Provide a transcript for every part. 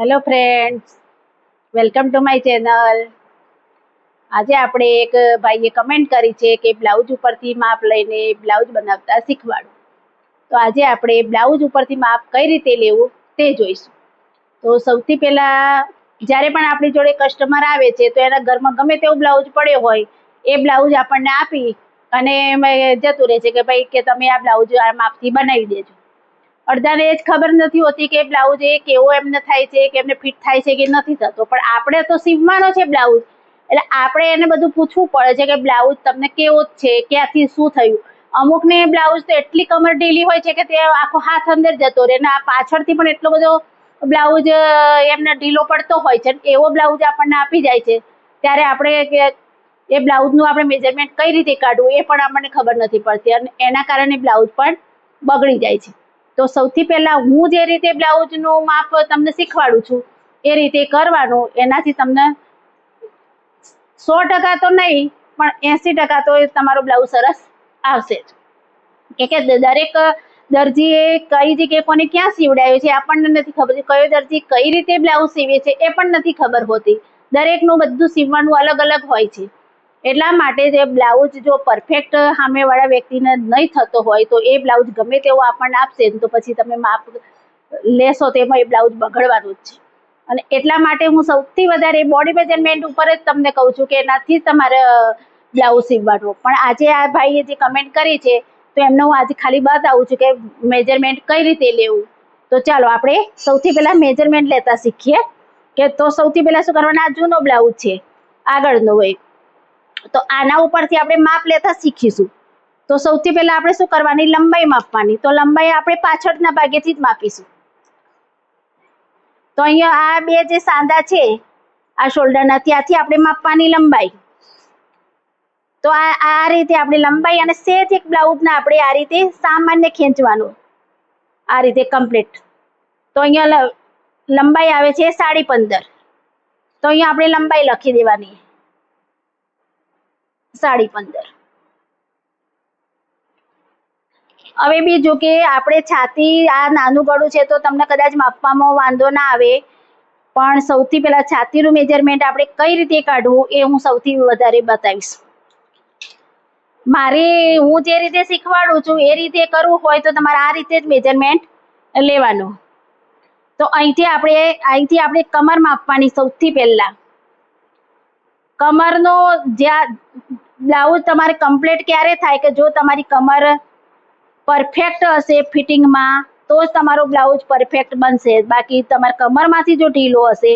Hello friends welcome to my channel આજે આપણે એક ભાઈએ કમેન્ટ કરી છે કે બ્લાઉઝ ઉપરથી માપ લઈને બ્લાઉઝ બનાવતા શીખવાડો. તો આજે આપણે બ્લાઉઝ ઉપરથી માપ કઈ રીતે લેવું તે જોઈશું. તો સૌથી પહેલાં જ્યારે પણ આપણી જોડે કસ્ટમર આવે છે, તો એના ઘરમાં ગમે તેવો બ્લાઉઝ પડ્યો હોય, એ બ્લાઉઝ આપણને આપી અને જતું રહે છે કે ભાઈ કે તમે આ બ્લાઉઝ આ માપથી બનાવી દેજો. અડધાને એ જ ખબર નથી હોતી કે બ્લાઉઝ એ કેવો એમને થાય છે, કે એમને ફિટ થાય છે કે નથી થતો. પણ આપણે તો સીવવાનો છે બ્લાઉઝ. એટલે આપણે એને બધું પૂછવું પડે છે કે બ્લાઉઝ તમને કેવો છે, ક્યાંથી શું થયું? અમુકને બ્લાઉઝ તો એટલી કમર ઢીલી હોય છે કે તે આખો હાથ અંદર જતો રહે. અને આ પાછળથી પણ એટલો બધો બ્લાઉઝ એમને ઢીલો પડતો હોય છે. એવો બ્લાઉઝ આપણને આપી જાય છે. ત્યારે આપણે એ બ્લાઉઝનું આપણે મેજરમેન્ટ કઈ રીતે કાઢવું એ પણ આપણને ખબર નથી પડતી. અને એના કારણે બ્લાઉઝ પણ બગડી જાય છે. તો સૌથી પહેલાં હું જે રીતે બ્લાઉઝનું માપ તમને શીખવાડું છું, એ રીતે કરવાનું. એનાથી તમને સો ટકા તો નહીં, પણ એંસી ટકા તો તમારો બ્લાઉઝ સરસ આવશે જ. કે દરેક દરજીએ કઈ જગ્યાએ કોને ક્યાં સીવડાવ્યો છે આપણને નથી ખબર. કયો દરજી કઈ રીતે બ્લાઉઝ સીવે છે એ પણ નથી ખબર હોતી. દરેકનું બધું સીવવાનું અલગ અલગ હોય છે. એટલા માટે જે બ્લાઉઝ જો પરફેક્ટ સામેવાળા વ્યક્તિને નહીં થતો હોય તો એ બ્લાઉઝ ગમે તેવો આપણને આપશે તો પછી તમે માપ લેશો તેમાં એ બ્લાઉઝ બગડવાનું જ છે. અને એટલા માટે હું સૌથી વધારે બોડી મેજરમેન્ટ ઉપર જ તમને કહું છું કે એનાથી જ તમારે બ્લાઉઝ સીવવાનું. પણ આજે આ ભાઈએ જે કમેન્ટ કરી છે, તો એમને હું આજે ખાલી બતાવું છું કે મેજરમેન્ટ કઈ રીતે લેવું. તો ચાલો આપણે સૌથી પહેલાં મેજરમેન્ટ લેતા શીખીએ કે તો સૌથી પહેલાં શું કરવાના? આ જૂનો બ્લાઉઝ છે, આગળનો હોય તો આના ઉપરથી આપણે માપ લેતા શીખીશું. તો સૌથી પહેલા આપણે શું કરવાની? લંબાઈ માપવાની. તો લંબાઈ આપણે પાછળના ભાગેથી જ માપીશું. તો અહીંયા આ બે જે સાંધા છે, આ શોલ્ડરના, ત્યાંથી આપણે માપવાની લંબાઈ. તો આ આ રીતે આપણે લંબાઈ અને સેજ એક બ્લાઉઝના આપણે આ રીતે સામાન્ય ખેંચવાનું. આ રીતે કમ્પ્લીટ. તો અહીંયા લંબાઈ આવે છે સાડી પંદર. તો અહીંયા આપણે લંબાઈ લખી દેવાની. સાડી પંદર. હવે બીજું કે આપણે છાતી આ નાનું ગળું છે તો તમને કદાચ માપવામાં વાંધો ના આવે, પણ સૌથી પહેલા છાતીનું મેજરમેન્ટ આપણે કઈ રીતે કાઢવું એ હું સૌથી વધારે બતાવીશ. મારે હું જે રીતે શીખવાડું છું એ રીતે કરવું હોય તો તમારે આ રીતે જ મેજરમેન્ટ લેવાનું. તો અહીંથી આપણે અહીંથી આપણે કમર માપવાની સૌથી પહેલા કમરનો જ્યાં બ્લાઉઝ તમારે કમ્પ્લીટ ક્યારે થાય કે જો તમારી કમર પરફેક્ટ હશે ફિટિંગમાં તો જ તમારો બ્લાઉઝ પરફેક્ટ બનશે. બાકી તમારા કમરમાંથી જો ઢીલો હશે,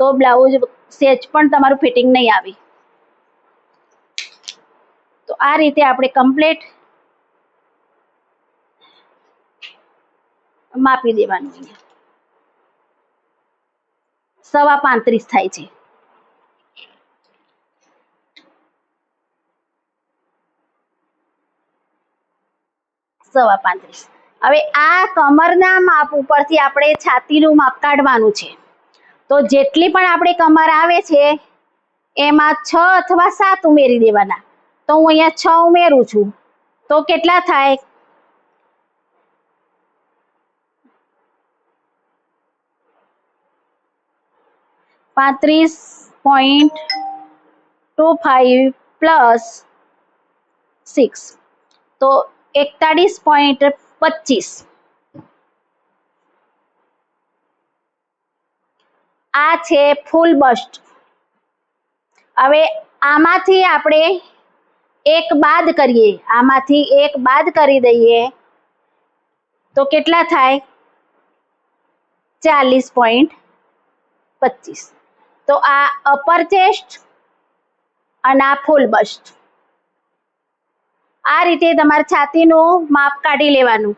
તો બ્લાઉઝ સેજ પણ તમારું ફિટિંગ નહીં આવે. તો આ રીતે આપણે કમ્પ્લીટ માપી દેવાનું સવા પાંત્રીસ થાય છે. સવા પાંત્રીસ. હવે આ કમરના માપ ઉપરથી આપણે છાતીનું માપ કાઢવાનું છે. તો જેટલી પણ આપણે કમર આવે છે, એમાં છ અથવા સાત ઉમેરી દેવાના. તો હું અહીંયા છ ઉમેરું છું. તો કેટલા થાય? પાંત્રીસ point two five plus six. તો એકતાળીસ પોઈન્ટ પચીસ. આ છે ફૂલ બસ્ટ હવે આમાંથી આપણે એક બાદ કરીએ. આમાંથી એક બાદ કરી દઈએ તો કેટલા થાય? ચાલીસ પોઈન્ટ પચીસ. તો આ અપર ચેસ્ટ અને આ ફૂલ બસ્ટ આ રીતે તમારે છાતીનું માપ કાઢી લેવાનું.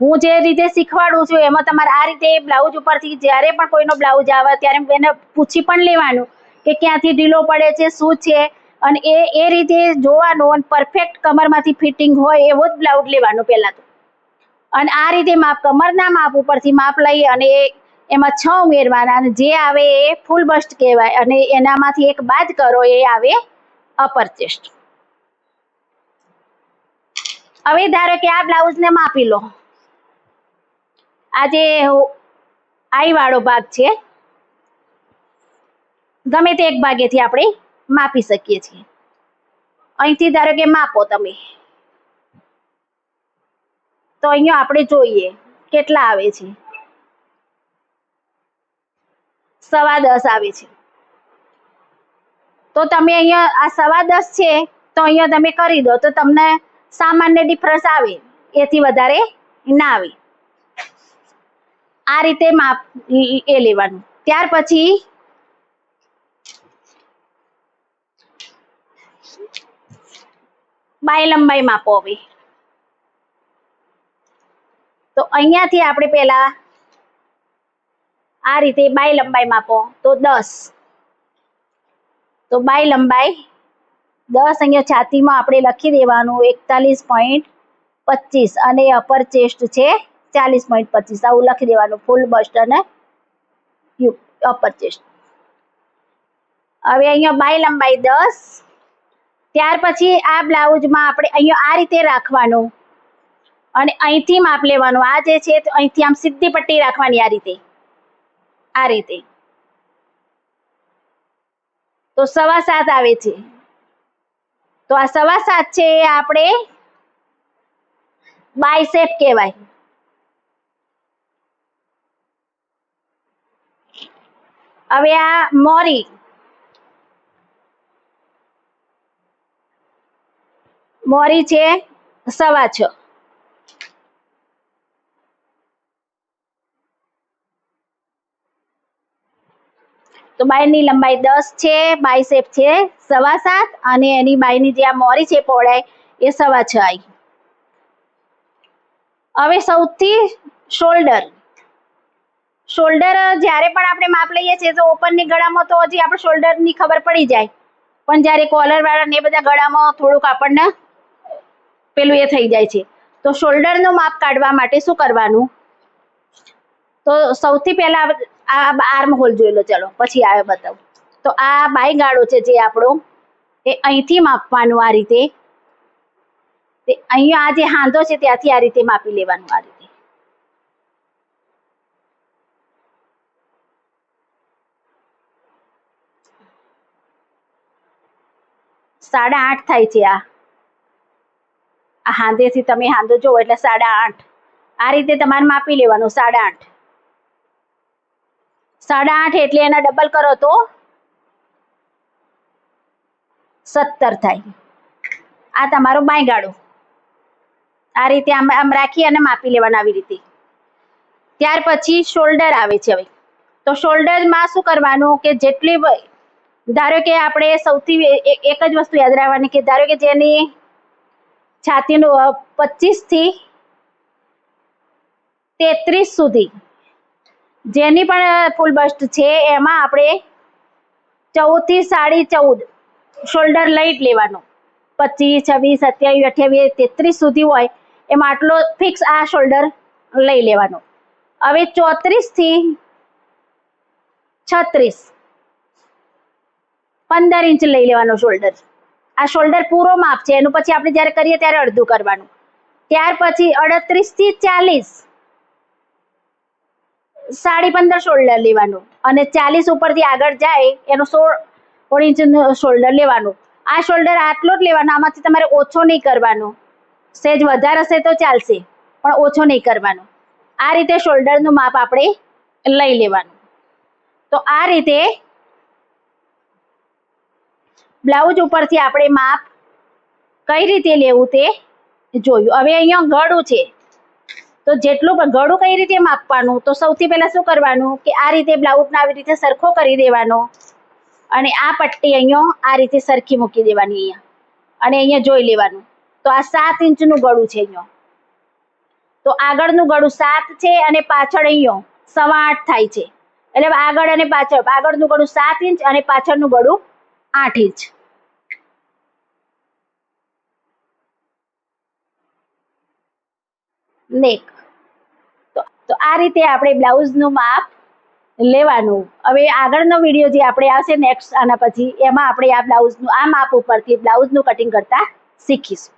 હું જે રીતે શીખવાડું છું એમાં તમારે આ રીતે બ્લાઉઝ ઉપરથી જ્યારે પણ કોઈનો બ્લાઉઝ આવે ત્યારે એને પૂછી પણ લેવાનું કે ક્યાંથી ઢીલો પડે છે, શું છે? અને એ એ રીતે જોવાનું અને પરફેક્ટ કમરમાંથી ફિટિંગ હોય એવો જ બ્લાઉઝ લેવાનો પહેલાં તો. અને આ રીતે માપ, કમરના માપ ઉપરથી માપ લઈ અને એ, એમાં છ ઉમેરવાના અને જે આવે એ ફૂલ બસ્ટ કહેવાય અને એનામાંથી એક બાદ કરો, એ આવે અપર ચેસ્ટ હવે ધારો કે આ બ્લાઉઝને માપી લો. આ જે આઈ વાળો ભાગ છે, ગમે તે એક ભાગેથી આપણે માપી શકીએ છીએ. અહીંથી ધારો કે માપો તમે. તો અહીંયા આપણે જોઈએ કેટલા આવે છે. સવા દસ આવે છે. તો તમે અહીંયા, આ સવા દસ છે, તો અહીંયા તમે કરી દો. તો તમને સામાન્ય ડિફરન્સ આવે, એથી વધારે ના આવે. આ રીતે માપ એ લેવાનું. ત્યાર પછી બાય લંબાઈ માપો હવે. તો અહીંયાથી આપણે પહેલા આ રીતે બાય લંબાઈ માપો, તો દસ. તો બાય લંબાઈ દસ અહીંયા છાતીમાં આપણે લખી દેવાનું એકતાલીસ પોઈન્ટ પચીસ અને અપર ચેસ્ટ છે ચાલીસ પોઈન્ટ પચીસ. આવું લખી દેવાનું ફૂલ બસ્ટ અને અપર ચેસ્ટ હવે અહીંયા બાય લંબાઈ દસ. ત્યાર પછી આ બ્લાઉઝમાં આપણે અહીંયા આ રીતે રાખવાનું. અને અહીંથી માપ લેવાનું. આ જે છે અહીંથી આમ સીધી પટ્ટી રાખવાની આ રીતે. આ રીતે. તો સવા સાત આવે છે. તો આ સવા સાત છે એ આપણે બાયસેપ કહેવાય. હવે આ મોરી. મોરી છે સવા છ. તો બાયની લંબાઈ દસ છે, બાયસેપ છે સવા સાત અને એની બાયની જે આ મોરી છે પહોળાઈ એ સવા છ આવી હવે સૌથી શોલ્ડર. શોલ્ડર જ્યારે પણ આપણે માપ લઈએ છીએ તો ઓપનની ગળામાં તો હજી આપણે શોલ્ડરની ખબર પડી જાય. પણ જ્યારે કોલર વાળા ને બધા ગળામાં થોડુંક આપણને પેલું એ થઈ જાય છે. તો શોલ્ડરનું માપ કાઢવા માટે શું કરવાનું? તો સૌથી પહેલા આ આર્મ હોલ જોઈ લો, ચલો, પછી આવે બતાવું. તો આ બાય ગાળો છે જે આપણો, એ અહીંથી માપવાનું આ રીતે. અહીંયા આ જે હાંધો છે ત્યાંથી આ રીતે માપી લેવાનું આ રીતે. સાડા આઠ થાય છે આ. આ હાંધેથી તમે હાંધો જોવો એટલે સાડા આઠ. આ રીતે તમારે માપી લેવાનું, સાડા આઠ. સાડા આઠ એટલે એના ડબલ કરો તો સત્તર થાય. આ તમારો બાયગાડો આ રીતે આમ આમ રાખી અને માપી લેવાના આવી રીતે. ત્યાર પછી શોલ્ડર આવે છે હવે. તો શોલ્ડરમાં શું કરવાનું કે જેટલી ધારો કે આપણે સૌથી એક જ વસ્તુ યાદ રાખવાની કે ધારો કે જેની છાતીનું પચીસથી તેત્રીસ સુધી જેની પણ ફૂલ બસ્ટ છે, એમાં આપણે ચૌદથી સાડી ચૌદ શોલ્ડર લઈ લેવાનો. પચીસ, છવ્વીસ, સત્યાવીસ, અઠ્યાવીસ, તેત્રીસ સુધી હોય, એમાં આટલો ફિક્સ આ શોલ્ડર લઈ લેવાનો. હવે ચોત્રીસથી છત્રીસ, પંદર ઇંચ લઈ લેવાનો શોલ્ડર આ શોલ્ડર પૂરો માપ છે, એનું પછી આપણે જ્યારે કરીએ ત્યારે અડધું કરવાનું. ત્યાર પછી અડત્રીસથી ચાલીસ સાડી પંદર શોલ્ડર લેવાનું અને ચાલીસ ઉપરથી આગળ જાય, એનું સોળ ઇંચનું શોલ્ડર લેવાનું. આ શોલ્ડર આટલો જ લેવાનો, આમાંથી તમારે ઓછો નહીં કરવાનો. સહેજ વધારે હશે તો ચાલશે, પણ ઓછો નહીં કરવાનો. આ રીતે શોલ્ડરનું માપ આપણે લઈ લેવાનું. તો આ રીતે બ્લાઉઝ ઉપરથી આપણે માપ કઈ રીતે લેવું તે જોયું. હવે અહીંયા ગળું છે. તો જેટલું પણ ગળું કઈ રીતે માપવાનું? તો સૌથી પહેલાં શું કરવાનું? કે આ રીતે બ્લાઉઝને આવી રીતે સરખો કરી દેવાનો. અને આ પટ્ટી અહીંયા આ રીતે સરખી મૂકી દેવાની અહીંયા. અને અહીંયા જોઈ લેવાનું. તો આ સાત ઇંચનું ગળું છે અહીંયા. તો આગળનું ગળું સાત છે અને પાછળ અહીંયા સવા આઠ થાય છે. એટલે આગળ અને પાછળ, આગળનું ગળું સાત ઇંચ અને પાછળનું ગળું આઠ ઇંચ. નેક. તો આ રીતે આપણે બ્લાઉઝનું માપ લેવાનું. હવે આગળનો વીડિયો જે આપણે આવશે નેક્સ્ટ આના પછી એમાં આપણે આ બ્લાઉઝનું, આ માપ ઉપરથી બ્લાઉઝનું કટિંગ કરતા શીખીશું.